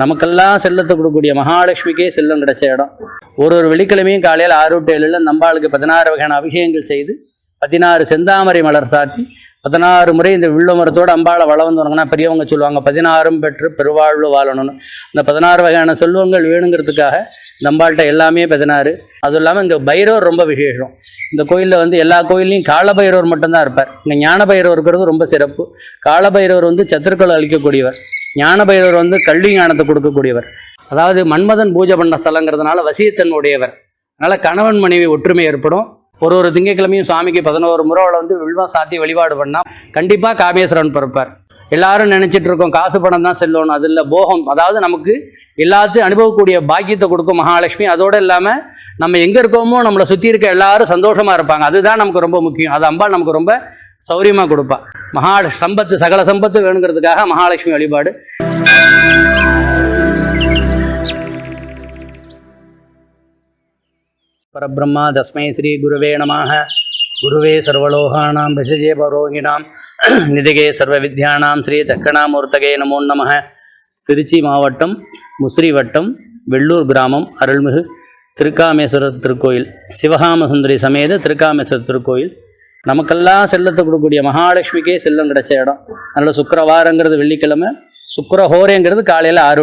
நமக்கெல்லாம் செல்லத்தை கொடுக்கக்கூடிய மகாலட்சுமிக்கே செல்லம் கிடைச்ச இடம். ஒரு ஒரு வெள்ளிக்கிழமையும் காலையில் ஆறு டு ஏழில் நம்பாளுக்கு பதினாறு வகையான அபிஷேகங்கள் செய்து பதினாறு செந்தாமரை மலர் சாத்தி பதினாறு முறை இந்த வில்ல மரத்தோடு அம்பாளை வளம் வந்தவங்கன்னா பெரியவங்க சொல்லுவாங்க பதினாறும் பெற்று பெருவாழ்வு வாழணும்னு. இந்த பதினாறு வகையான செல்வங்கள் வேணுங்கிறதுக்காக இந்த அம்பாள்கிட்ட எல்லாமே பதினாறு. அதுவும் இல்லாமல் இங்கே பைரவர் ரொம்ப விசேஷம். இந்த கோயிலில் வந்து எல்லா கோயில்லையும் காலபைரவர் மட்டும்தான் இருப்பார். இங்கே ஞான பைரவர் இருக்கிறது ரொம்ப சிறப்பு. காலபைரவர் வந்து சத்துருக்களை அழிக்கக்கூடியவர். ஞானபைரவர் வந்து கல்வி ஞானத்தை கொடுக்கக்கூடியவர். அதாவது மன்மதன் பூஜை பண்ண ஸ்தலங்கிறதுனால வசியத்தன் உடையவர் அதனால் கணவன் மனைவி ஒற்றுமை ஏற்படும். ஒரு ஒரு திங்கட்கிழமையும் சுவாமிக்கு பதினோரு முறைவில் வந்து வில்வம் சாத்தி வழிபாடு பண்ணால் கண்டிப்பாக காமேஸ்வரன் பிறப்பார். எல்லாரும் நினச்சிட்டு இருக்கோம் காசு பணம் தான் செல்லணும் அது இல்லை போகம். அதாவது நமக்கு எல்லாத்தையும் அனுபவக்கூடிய பாக்கியத்தை கொடுக்கும் மகாலட்சுமி. அதோடு இல்லாமல் நம்ம எங்கே இருக்கோமோ நம்மளை சுற்றி இருக்க எல்லாரும் சந்தோஷமாக இருப்பாங்க. அதுதான் நமக்கு ரொம்ப முக்கியம். அது அம்பாள் நமக்கு ரொம்ப சௌரியமாக கொடுப்பா. மகா சம்பத்து சகல சம்பத்து வேணுங்கிறதுக்காக மகாலட்சுமி வழிபாடு. பரபிரம்மா தஸ்மை ஸ்ரீ குருவே நமாக குருவே சர்வலோகானாம் விஷஜே பரோகிணாம். நிதிகே சர்வ வித்யானாம் ஸ்ரீ தக்கணாமூர்த்தகே நமோ நம திருச்சி மாவட்டம் முசிறி வட்டம் வெள்ளூர் கிராமம் அருள்மிகு திருக்காமேஸ்வரர் திருக்கோயில் சிவகாமசுந்தரி சமேத திருக்காமேஸ்வரர் திருக்கோயில் நமக்கெல்லாம் செல்லத்தை கொடுக்கக்கூடிய மகாலட்சுமிக்கே செல்லம் கிடைச்ச இடம். அதனால் சுக்கரவாரங்கிறது வெள்ளிக்கிழமை சுக்கரஹோரேங்கிறது காலையில் ஆறு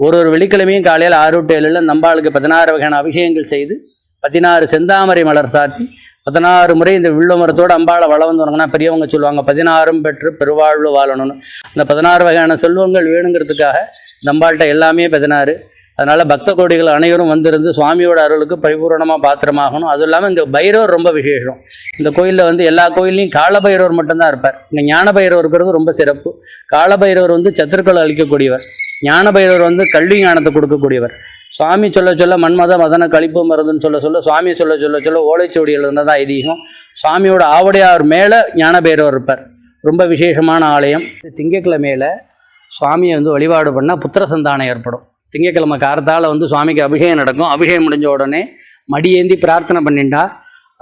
ஒரு ஒரு வெள்ளிக்கிழமையும் காலையில் ஆறு நம்பாளுக்கு பதினாறு வகையான அபிஷேகங்கள் செய்து பதினாறு செந்தாமரை மலர் சாத்தி பதினாறு முறை இந்த வில்வ மரத்தோடு அம்பாளை வளர்ந்து வந்தவங்கன்னா பெரியவங்க சொல்லுவாங்க பதினாறும் பெற்று பெருவாழ்வு வாழணும்னு. இந்த பதினாறு வகையான செல்வங்கள் வேணுங்கிறதுக்காக இந்த அம்பாள்கிட்ட எல்லாமே பதினாறு. அதனால் பக்த கோடிகள் அனைவரும் வந்திருந்து சுவாமியோட அருளுக்கு பரிபூரணமாக பாத்திரமாகணும். அதுவும் இல்லாமல் இங்கே பைரவர் ரொம்ப விசேஷம். இந்த கோயிலில் வந்து எல்லா கோயில்லையும் காலபைரவர் மட்டும்தான் இருப்பார். இங்கே ஞான பைரவர் இருக்கிறது ரொம்ப சிறப்பு. காலபைரவர் வந்து சத்துருக்களை அளிக்கக்கூடியவர் ஞான பைரவர் வந்து கல்வி ஞானத்தை கொடுக்கக்கூடியவர். சுவாமி சொல்ல சொல்ல மன்மத மதன கழிப்பு மருந்துன்னு சொல்ல சொல்ல சுவாமி சொல்ல சொல்ல சொல்ல ஓலைச்சுவடி எழுதுனது தான் ஐதீகம். சுவாமியோட ஆவடையார் மேலே ஞான பைரவர் இருப்பார். ரொம்ப விசேஷமான ஆலயம். திங்கக்கிழமையில் சுவாமியை வந்து வழிபாடு பண்ணால் புத்திர சந்தானம் ஏற்படும். திங்கக்கிழமை காரத்தால் வந்து சுவாமிக்கு அபிஷேகம் நடக்கும். அபிஷேகம் முடிஞ்ச உடனே மடியேந்தி பிரார்த்தனை பண்ணிண்டா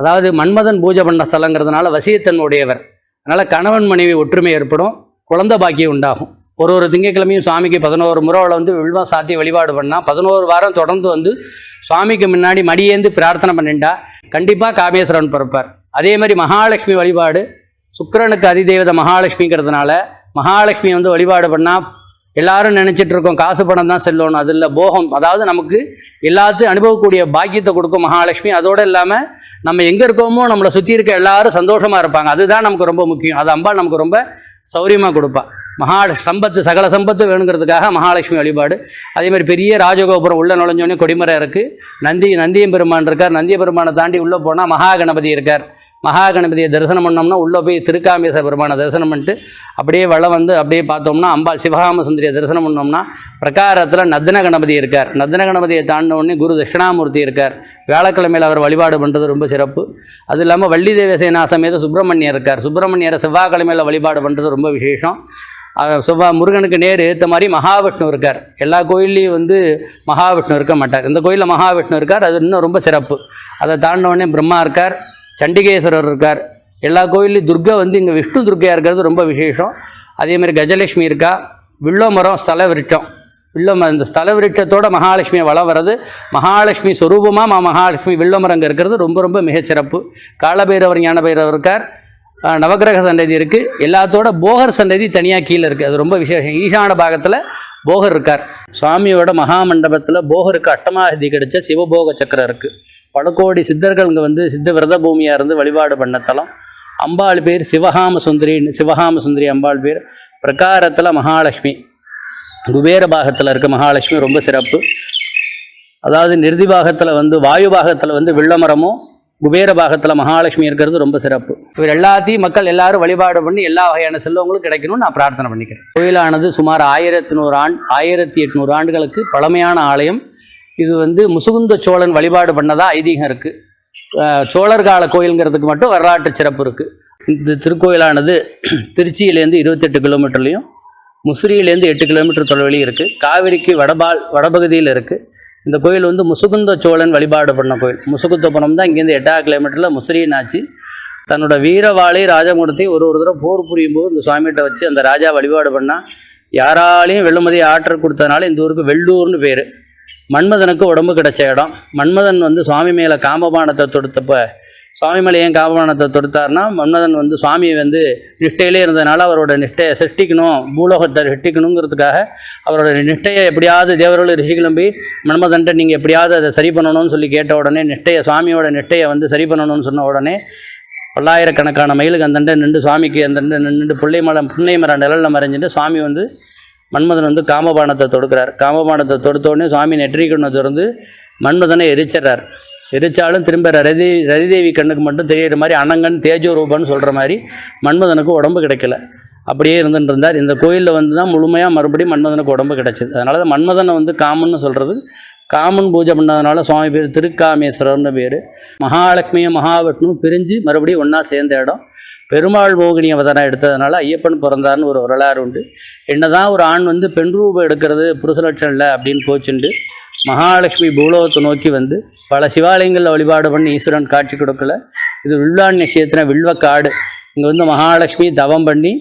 அதாவது மன்மதன் பூஜை பண்ண ஸ்தலங்கிறதுனால வசியத்தன் உடையவர் அதனால் கணவன் மனைவி ஒற்றுமை ஏற்படும். குழந்தை பாக்கியம் உண்டாகும். ஒரு ஒரு திங்கக்கிழமையும் சுவாமிக்கு பதினோரு முறைவில் வந்து வில்வம் சாத்தி வழிபாடு பண்ணால் பதினோரு வாரம் தொடர்ந்து வந்து சுவாமிக்கு முன்னாடி மடியேந்து பிரார்த்தனை பண்ணிண்டா கண்டிப்பாக காமேஸ்வரன் பிறப்பார். அதே மாதிரி மகாலட்சுமி வழிபாடு. சுக்கிரனுக்கு அதிதேவதை மகாலட்சுமிங்கிறதுனால மகாலட்சுமி வந்து வழிபாடு பண்ணால் எல்லாரும் நினைச்சிட்டு இருக்கோம் காசு பணம் தான் செல்லணும் அது இல்லை போகம். அதாவது நமக்கு எல்லாத்தையும் அனுபவக்கூடிய பாக்கியத்தை கொடுக்கும் மகாலட்சுமி. அதோடு இல்லாமல் நம்ம எங்கே இருக்கோமோ நம்மளை சுற்றி இருக்க எல்லாரும் சந்தோஷமாக இருப்பாங்க. அதுதான் நமக்கு ரொம்ப முக்கியம். அது அம்பாள் நமக்கு ரொம்ப சௌரியமாக கொடுப்பா. மகா சம்பத்து சகல சம்பத்து வேணுங்கிறதுக்காக மகாலட்சுமி வழிபாடு. அதே மாதிரி பெரிய ராஜகோபுரம் உள்ளே நுழைஞ்சோடனே கொடிமரம் இருக்குது நந்தி நந்தியம் பெருமான் இருக்கார். நந்திய பெருமானை தாண்டி உள்ளே போனால் மகா கணபதி இருக்கார். மகா கணபதியை தரிசனம் பண்ணோம்னா உள்ளே போய் திருக்காமேச பெருமானை தரிசனம் பண்ணிட்டு அப்படியே வளம் வந்து அப்படியே பார்த்தோம்னா அம்பாள் சிவகாம சுந்தரியை தரிசனம் பண்ணோம்னா பிரகாரத்தில் நத்தின கணபதி இருக்கார். நத்தின கணபதியை தாண்டின உடனே குரு தட்சிணாமூர்த்தி இருக்கார். வேளக்கிழமையில் அவர் வழிபாடு பண்ணுறது ரொம்ப சிறப்பு. அது இல்லாமல் வள்ளி தேவசேனா சமேத சுப்பிரமணியர் இருக்கார். சுப்பிரமணியரை செவ்வாய்க்கிழமையில் வழிபாடு பண்ணுறது ரொம்ப விசேஷம். செவ்வா முருகனுக்கு நேர் ஏற்ற மாதிரி மகாவிஷ்ணு இருக்கார். எல்லா கோயில்லையும் வந்து மகாவிஷ்ணு இருக்க மாட்டார். இந்த கோயிலில் மகாவிஷ்ணு இருக்கார். அது இன்னும் ரொம்ப சிறப்பு. அதை தாண்டின உடனே பிரம்மா இருக்கார். சண்டிகேஸ்வரர் இருக்கார். எல்லா கோயில்லையும் துர்கா வந்து இங்கே விஷ்ணு துர்கையாக இருக்கிறது ரொம்ப விசேஷம். அதேமாதிரி கஜலட்சுமி இருக்கா. வில்லோ மரம் ஸ்தல விருட்சம் வில்லோ மரம் இந்த ஸ்தல விருட்சத்தோட மகாலட்சுமி வளம் வர்றது. மகாலட்சுமி ஸ்வரூபமாக மா மகாலட்சுமி வில்லோ மரம் இருக்கிறது. ரொம்ப ரொம்ப மிகச்சிறப்பு. காலபைரவர் ஞானபைரவர் இருக்கார். நவகிரக நவக்கிரக சன்னதி இருக்குது எல்லாத்தோட போகர் சன்னதி தனியாக கீழே இருக்குது அது ரொம்ப விசேஷம். ஈசான பாகத்தில் போகர் இருக்கார். சுவாமியோட மகாமண்டபத்தில் போகருக்கு அட்டமாகதி கிடைச்ச சிவபோக சக்கரம் இருக்குது பல கோடி சித்தர்கள் இங்கே வந்து சித்த விரத பூமியாக இருந்து வழிபாடு பண்ண தலம். அம்பாள் பேர் சிவகாம சுந்தரி சிவகாம சுந்தரி அம்பாள் பேர். பிரகாரத்தில் மகாலட்சுமி. குபேர பாகத்தில் இருக்க மகாலட்சுமி ரொம்ப சிறப்பு. அதாவது நிருதி பாகத்தில் வந்து வாயு பாகத்தில் வந்து வில்லமரமும் குபேர பாகத்தில் மகாலட்சுமி இருக்கிறது ரொம்ப சிறப்பு. இவர் எல்லாத்தையும் மக்கள் எல்லாரும் வழிபாடு பண்ணி எல்லா வகையான செல்வங்களும் கிடைக்கணும்னு நான் பிரார்த்தனை பண்ணிக்கிறேன். கோயிலானது சுமார் ஆயிரத்தி நூறு ஆண்டு ஆயிரத்தி எட்நூறு ஆண்டுகளுக்கு பழமையான ஆலயம். இது வந்து முசுகுந்த சோழன் வழிபாடு பண்ணதாக ஐதீகம் இருக்குது சோழர் கால கோயிலுங்கிறதுக்கு மட்டும் வரலாற்று சிறப்பு இருக்குது இந்த திருக்கோயிலானது திருச்சியிலேருந்து இருபத்தெட்டு கிலோமீட்டர்லையும் முசிறியிலேருந்து எட்டு கிலோமீட்டர் தொலைவிலையும் இருக்குது காவிரிக்கு வடபால் வடபகுதியில் இருக்குது இந்த கோயில் வந்து முசுகுந்த சோழன் வழிபாடு பண்ண கோயில். முசுகுந்தபுரம் தான் இங்கேருந்து எட்டாவது கிலோமீட்டரில் முசிறியினாச்சு தன்னோட வீரவாளை ராஜமூர்த்தி ஒரு ஒரு தடவை போர் புரியும் போது இந்த சுவாமிகிட்ட வச்சு அந்த ராஜா வழிபாடு பண்ணால் யாராலையும் வெள்ளுமதி ஆற்றல் கொடுத்ததுனால இந்த ஊருக்கு வெள்ளூர்னு பேர். மன்மதனுக்கு உடம்பு கிடைச்ச இடம். மன்மதன் வந்து சுவாமி மேலே காம்பபானத்தை தொடுத்தப்ப சுவாமி மேலே ஏன் காம்பபானத்தை தொடுத்தார்னா மன்மதன் வந்து சுவாமி வந்து நிஷ்டையிலே இருந்ததுனால அவரோட நிஷ்டையை சிருஷ்டிக்கணும் பூலோகத்தை சிருஷ்டிக்கணுங்கிறதுக்காக அவரோட நிஷ்டையை எப்படியாவது தேவர்கள் ரிஷி கிளம்பி மன்மதன்ட்ட நீங்கள் எப்படியாவது அதை சரி பண்ணணும்னு சொல்லி கேட்ட உடனே நிஷ்டையை சுவாமியோட நிஷ்டையை வந்து சரி பண்ணணும்னு சொன்ன உடனே பல்லாயிரக்கணக்கான மயிலுக்கு அந்தண்ட நின்று சுவாமிக்கு அந்தண்டை நின்று புள்ளை மரம் புன்னை மரம் நிழலில் மறைஞ்சிட்டு சுவாமி வந்து மன்மதன் வந்து காமபானத்தை தொடுக்கிறார். காமபானத்தை தொடுத்தோடனே சுவாமி நெற்றிக்கண்ணை திறந்து மன்மதனை எரிச்சிட்றார். எரிச்சாலும் திரும்ப ரதி ரதிதேவி கண்ணுக்கு மட்டும் தெரியிற மாதிரி அனங்கன் தேஜோ ரூபன்னு சொல்கிற மாதிரி மன்மதனுக்கு உடம்பு கிடைக்கல. அப்படியே இருந்துட்டு இருந்தார். இந்த கோயிலில் வந்து தான் முழுமையாக மறுபடியும் மன்மதனுக்கு உடம்பு கிடச்சிது. அதனால தான் மன்மதனை வந்து காமன்னு சொல்கிறது காமன் பூஜை பண்ணதுனால சுவாமி பேர் திருக்காமேஸ்வரர்னு பேர். மகாலட்சுமியும் மகாவிஷ்ணுவும் பிரிஞ்சு மறுபடியும் ஒன்றா சேர்ந்த இடம். பெருமாள் மோகினி அவதாரம் எடுத்ததுனால ஐயப்பன் பிறந்தார்னு ஒரு வரலாறு உண்டு. என்னதான் ஒரு ஆண் வந்து பெண் ரூபம் எடுக்கிறது புருஷலட்சம் இல்லை அப்படின்னு கோச்சுண்டு மகாலட்சுமி பூலோகத்தை நோக்கி வந்து பல சிவாலயங்களில் வழிபாடு பண்ணி ஈஸ்வரன் காட்சி கொடுக்கல. இது வில்லாண் நிச்சயத்தின வில்வக்காடு. இங்கே வந்து மகாலட்சுமி தவம் பண்ணி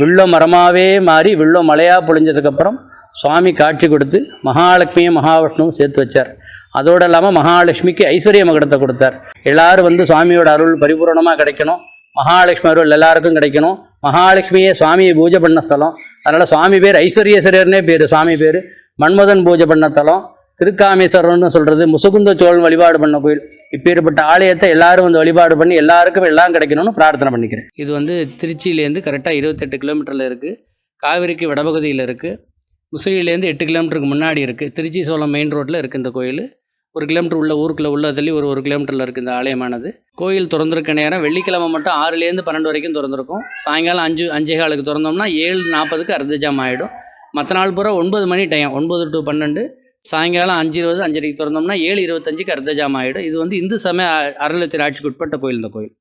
வில்ல மரமாகவே மாறி வில்ல மலையாக பொழிஞ்சதுக்கப்புறம் சுவாமி காட்சி கொடுத்து மகாலட்சுமியும் மகாவிஷ்ணுவும் சேர்த்து வச்சார். அதோடு இல்லாமல் மகாலட்சுமிக்கு ஐஸ்வர்ய மகடத்தை கொடுத்தார். எல்லாரும் வந்து சுவாமியோட அருள் பரிபூரணமாக கிடைக்கணும். மகாலட்சுமி அருள் எல்லாருக்கும் கிடைக்கணும். மகாலட்சுமியே சுவாமியை பூஜை பண்ண ஸ்தலம். அதனால் சுவாமி பேர் ஐஸ்வர்யேஸ்வரர்னே பேர் சுவாமி பேர். மன்மதன் பூஜை பண்ண தலம். திருக்காமேஸ்வரர்னு சொல்கிறது முசுகுந்த சோழன் வழிபாடு பண்ண கோயில். இப்பேற்பட்ட ஆலயத்தை எல்லாரும் வந்து வழிபாடு பண்ணி எல்லாருக்கும் எல்லாம் கிடைக்கணும்னு பிரார்த்தனை பண்ணிக்கிறேன். இது வந்து திருச்சியிலேருந்து கரெக்டாக இருபத்தெட்டு கிலோமீட்டரில் இருக்குது காவிரிக்கு வடபகுதியில் இருக்குது முசிறியிலேருந்து எட்டு கிலோமீட்டருக்கு முன்னாடி இருக்குது திருச்சி சோளம் மெயின் ரோட்டில் இருக்குது இந்த கோயில். ஒரு கிலோமீட்டர் உள்ள ஊருக்குள்ளே உள்ள தள்ளி ஒரு ஒரு கிலோமீட்டரில் இருக்குது இந்த ஆலயமானது. கோயில் திறந்திருக்க நேரம் வெள்ளிக்கிழமை மட்டும் ஆறுலேருந்து பன்னெண்டு வரைக்கும் திறந்திருக்கும். சாயங்காலம் அஞ்சு அஞ்சே காலுக்கு திறந்தோம்னா ஏழு நாற்பதுக்கு அர்த்தஜாம் ஆகிடும் மற்ற நாள் பூரா ஒன்பது மணி டைம் ஒன்பது டு பன்னெண்டு. சாயங்காலம் அஞ்சு இருபது அஞ்சரைக்கு திறந்தோம்னா ஏழு இருபத்தஞ்சுக்கு அர்த்தஜாம் ஆகிடும் இது வந்து இந்து சமய அறநிலையத்தின் ஆட்சிக்கு உட்பட்ட கோயில் இந்த கோயில்.